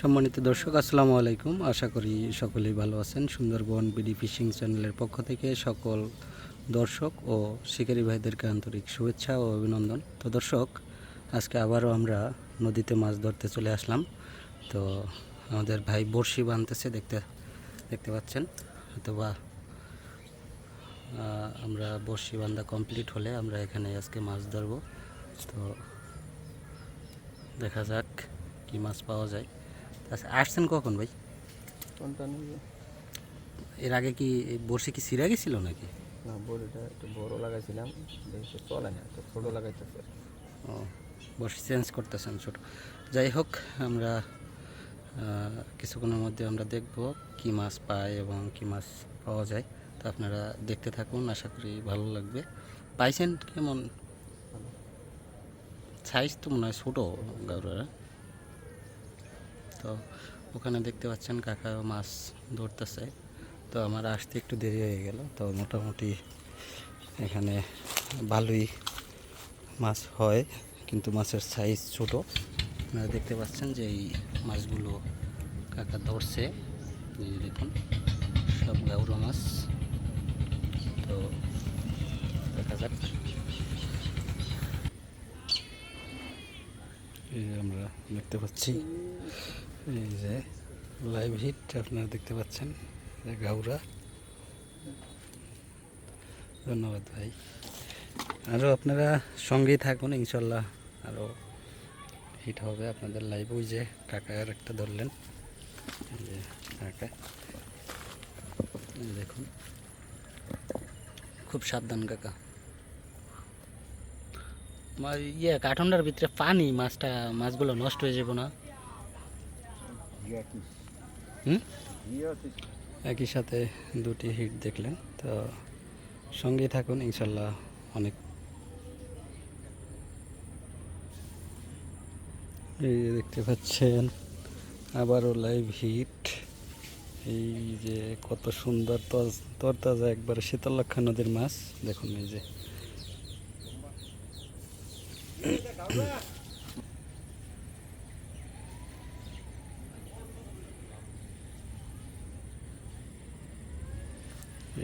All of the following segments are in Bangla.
সম্মানিত দর্শক, আসসালামু আলাইকুম। আশা করি সকলেই ভালো আছেন। সুন্দরবন বিডি ফিশিং চ্যানেলের পক্ষ থেকে সকল দর্শক ও শিকারী ভাইদেরকে আন্তরিক শুভেচ্ছা ও অভিনন্দন। তো দর্শক, আজকে আবারও আমরা নদীতে মাছ ধরতে চলে আসলাম। তো আমাদের ভাই বড়শি বানতেছে, দেখতে দেখতে পাচ্ছেন? অথবা আমরা বড়শি বান্ধা কমপ্লিট হলে আমরা এখানে আজকে মাছ ধরবো। তো দেখা যাক কি মাছ পাওয়া যায়। আচ্ছা আসছেন কখন ভাই? এর আগে কি বড়শি কি সিরা গেছিল নাকি? না বড়িটা একটু বড় লাগাইছিলাম চলে না তো ছোটো লাগাইতেছে। ও বড়শি চেঞ্জ করতেছেন ছোট। যাই হোক আমরা কিছুক্ষণের মধ্যে আমরা দেখব কি মাছ পায় এবং কি মাছ পাওয়া যায়। তো আপনারা দেখতে থাকুন আশা করি ভালো লাগবে। পাইছেন কেমন? সাইজ তো মনে হয় ছোটো গাউরারা। তো ওখানে দেখতে পাচ্ছেন কাকা মাছ ধরতেছে। তো আমার আসতে একটু দেরি হয়ে গেল। তো মোটামুটি এখানে ভালোই মাছ হয়, কিন্তু মাছের সাইজ ছোট। আপনারা দেখতে পাচ্ছেন যে এই মাছগুলো কাকা ধরছে। দেখুন, সব গাউরা মাছ। তো দেখা যাক। আমরা দেখতে পাচ্ছি। এই যে লাইভ হিট আপনারা দেখতে পাচ্ছেন গাউরা ধন্যবাদ ভাই। আরও আপনারা সঙ্গেই থাকুন, ইনশাল্লাহ আরও হিট হবে আপনাদের লাইভ ওই যে কাকার একটা ধরলেন যে কাকা দেখুন, খুব সাবধান কাকা। ইয়ে কাঠন্ডার ভিতরে পানি, মাছটা, মাছগুলো নষ্ট হয়ে যাব না। হুম? একই সাথে দুটি হিট দেখলেন তো সঙ্গেই থাকুন ইনশাল্লাহ অনেক এই দেখতে পাচ্ছেন আবারও লাইভ হিট এই যে কত সুন্দর তজ- তরতাজা একবার শীতলক্ষা নদীর মাছ। দেখুন এই যে।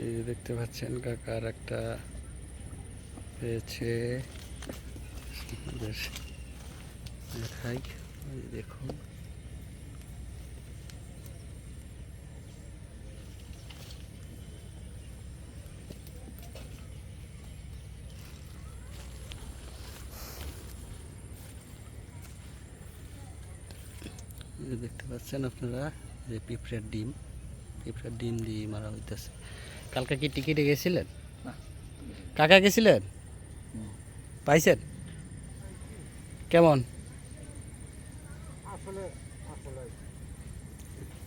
এই দেখতে পাচ্ছেন কাকার একটা পেয়েছে। দেখাই দেখুন। দেখতে পাচ্ছেন আপনারা যে পিঁপড়ের ডিম পিঁপড়ের ডিম দিয়ে মারা হইতেছে। কালকে কি টিকিটে গেছিলেন? কাকা গেছিলেন? পাইছেন? কেমন?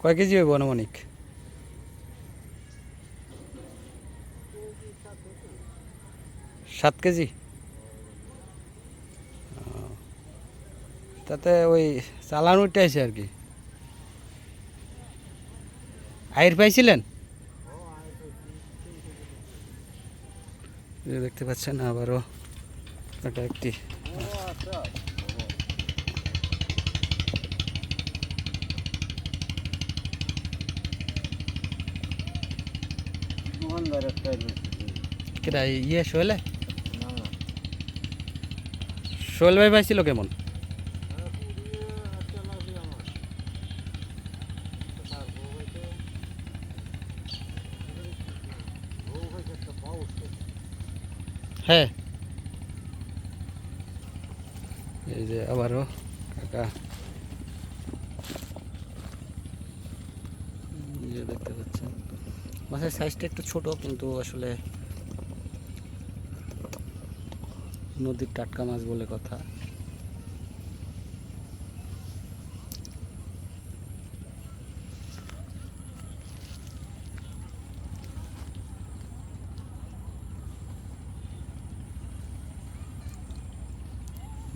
কয় কেজি হইব আনুমানিক? সাত কেজি? তাতে ওই চালান উঠে আছে আর কি। আয়ের পাইছিলেন এই যে দেখতে পাচ্ছেন আবারও এটা একটি কেটা ইয়ে শোয়েলে? শোয়েল ভাই পাইছিল কেমন? হ্যাঁ। এই যে আবারও কাকা। দেখতে পাচ্ছেন। মাছের সাইজটা একটু ছোট, কিন্তু আসলে নদীর টাটকা মাছ বলে কথা।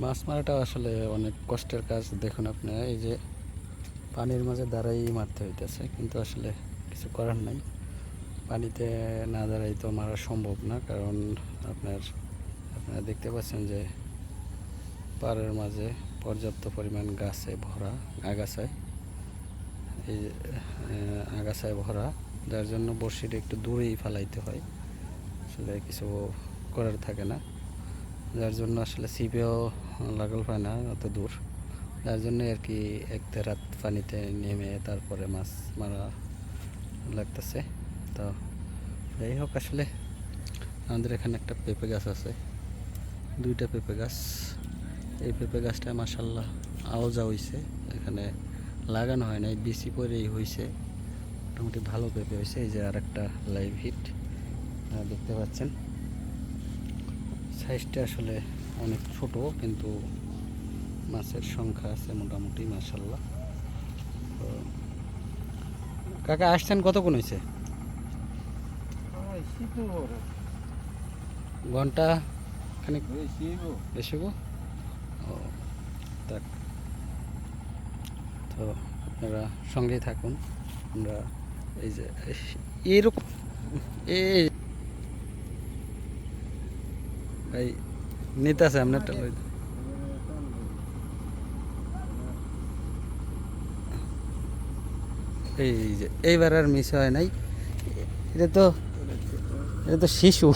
মাছ মারাটা আসলে অনেক কষ্টের কাজ। দেখুন আপনি, এই যে পানির মাঝে দাঁড়াই মারতে হইতেছে, কিন্তু আসলে কিছু করার নাই। পানিতে না দাঁড়াই তো মারা সম্ভব না, কারণ আপনার, আপনারা দেখতে পাচ্ছেন যে পাড়ের মাঝে পর্যাপ্ত পরিমাণ গাছে ভরা আগাছায়, এই আগাছায় ভরা, যার জন্য বড়শিটা একটু দূরেই ফালাইতে হয়। আসলে কিছু করার থাকে না, যার জন্য আসলে ছিপেও লাগাল পায় না, অত দূর। যার জন্য আর কি এক রাত পানিতে নেমে তারপরে মাছ মারা লাগতেছে। তো যাই হোক, আসলে আমাদের এখানে একটা পেঁপে গাছ আছে। দুইটা পেঁপে গাছ। এই পেঁপে গাছটা মাসাল্লাহ আওজা হয়েছে এখানে লাগানো হয় নাই বিসি পরেই হইছে। মোটামুটি ভালো পেঁপে হয়েছে এই যে আর একটা লাইভ হিট দেখতে পাচ্ছেন। সাইজটা আসলে অনেক ছোট কিন্তু মাছের সংখ্যা আছে মোটামুটি মাসাল্লাহ তো কাকা আসছেন কতক্ষণ হয়েছে? ঘণ্টা খানিক বেশি গো ও তাক তো আপনারা সঙ্গেই থাকুন। আমরা এই যে এরকম এই এই নিতে আছে আপনারটা লই এই যে, এইবার আর মিস হয় নাই। এটা তো এটা তো শিশু।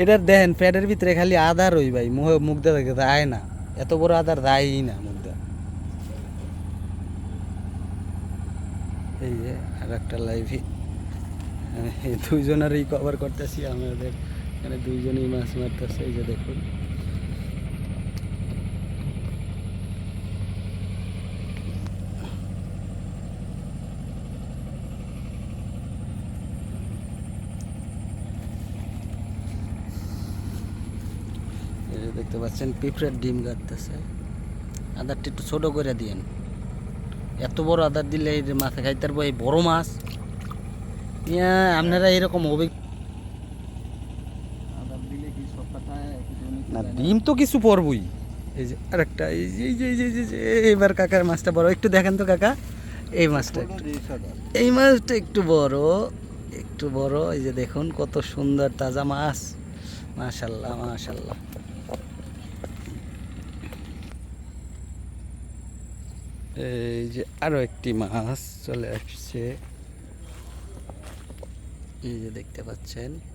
এটার দেখেন প্যাডের ভিতরে খালি আদার ওই ভাই মুখ মুখ দেখে আয় না। এত বড় আদার দেয়ই না মুখ এই যে আর একটা লাইভই দুইজনেরই কভার করতেছি, আমাদের। এখানে দুইজনেই মাছ মারতেছে, এই যে দেখুন। দেখতে পাচ্ছেন, পিঁপড়ের ডিম গাড়তেছে আদারটি একটু ছোট করে দিয়েন। এত বড় আদার দিলে এই মাথা খাইতে পারব, এই বড় মাছ। আপনারা এরকম অভিজ্ঞ না, ডিম তো কিছু পড়বই এই যে আরেকটা, এই যে এই যে, এই যে- যে, এবার কাকার মাছটা বড়। একটু দেখেন তো কাকা, এই মাছটা একটু। এই মাছটা একটু বড় একটু বড়। এই যে দেখুন, কত সুন্দর তাজা মাছ। মাশাল্লাহ মাশাল্লাহ। এই যে আরও একটি মাছ চলে আসছে। এই যে দেখতে পাচ্ছেন।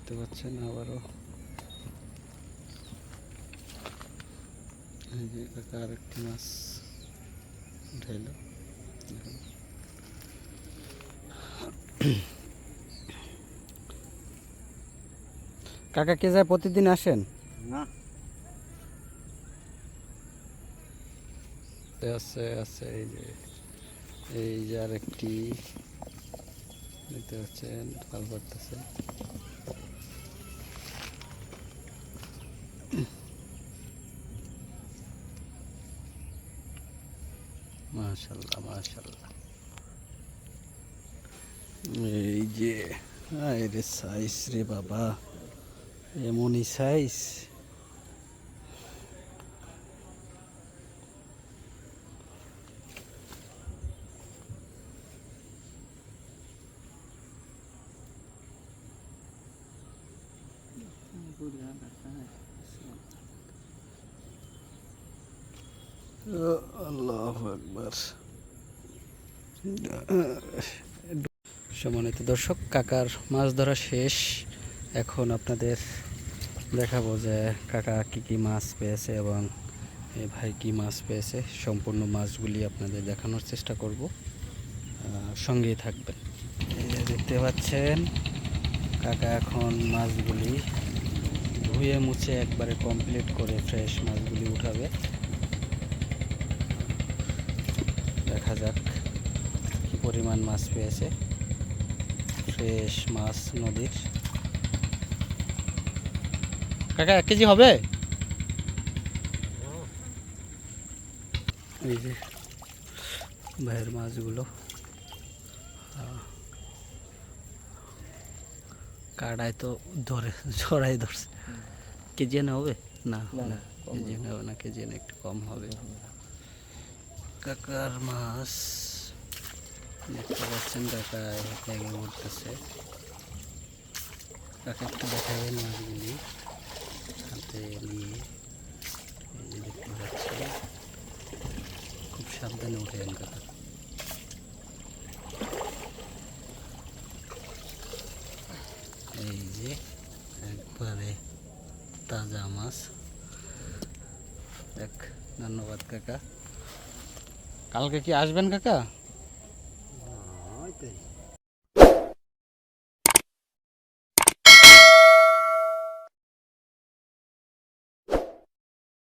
দেখতে পাচ্ছেন আবারও। এই যে কাকা আরেকটি মাছ উঠাইল। কাকা কে যায় প্রতিদিন আসেন? না। আছে আছে এই যে এই যে আরেকটি। দেখতে পাচ্ছেন পাল পড়তেছে। মাশাল্লাহ মাশাল্লাহ এই যে আরে সাইজ রে বাবা এমনই size Good, yeah, that's nice. সম্মানিত দর্শক, কাকার মাছ ধরা শেষ। এখন আপনাদের দেখাবো যে কাকা কি কি মাছ পেয়েছে এবং এ ভাই কি মাছ পেয়েছে। সম্পূর্ণ মাছগুলি আপনাদের দেখানোর চেষ্টা করব। সঙ্গেই থাকবেন। দেখতে পাচ্ছেন, কাকা এখন মাছগুলি ধুয়ে মুছে একবারে কমপ্লিট করে ফ্রেশ মাছগুলি উঠাবে। দেখা যাক কি পরিমাণ মাছ পেয়েছে। ফ্রেশ মাছ নদীর। কাকা এক কেজি হবে? এই যে ভাইয়ের মাছগুলো। আহ, কাটায় তো ধরে জড়াই ধরছে। কেজি এনে হবে? না না, না, কেজি এনে হবে। না কেজি এনে একটু কম হবে। কাকার মাছ দেখতে পাচ্ছেন, কাকা ব্যাগে উঠতেছে। কাকা একটু দেখাবেন মাছগুলি। হাতে নিয়ে এই যে দেখতে পাচ্ছেন। খুব সাবধানে উঠেন কাকা। এই যে একবারে তাজা মাছ। দেখ, ধন্যবাদ কাকা। কালকে কি আসবেন কাকা?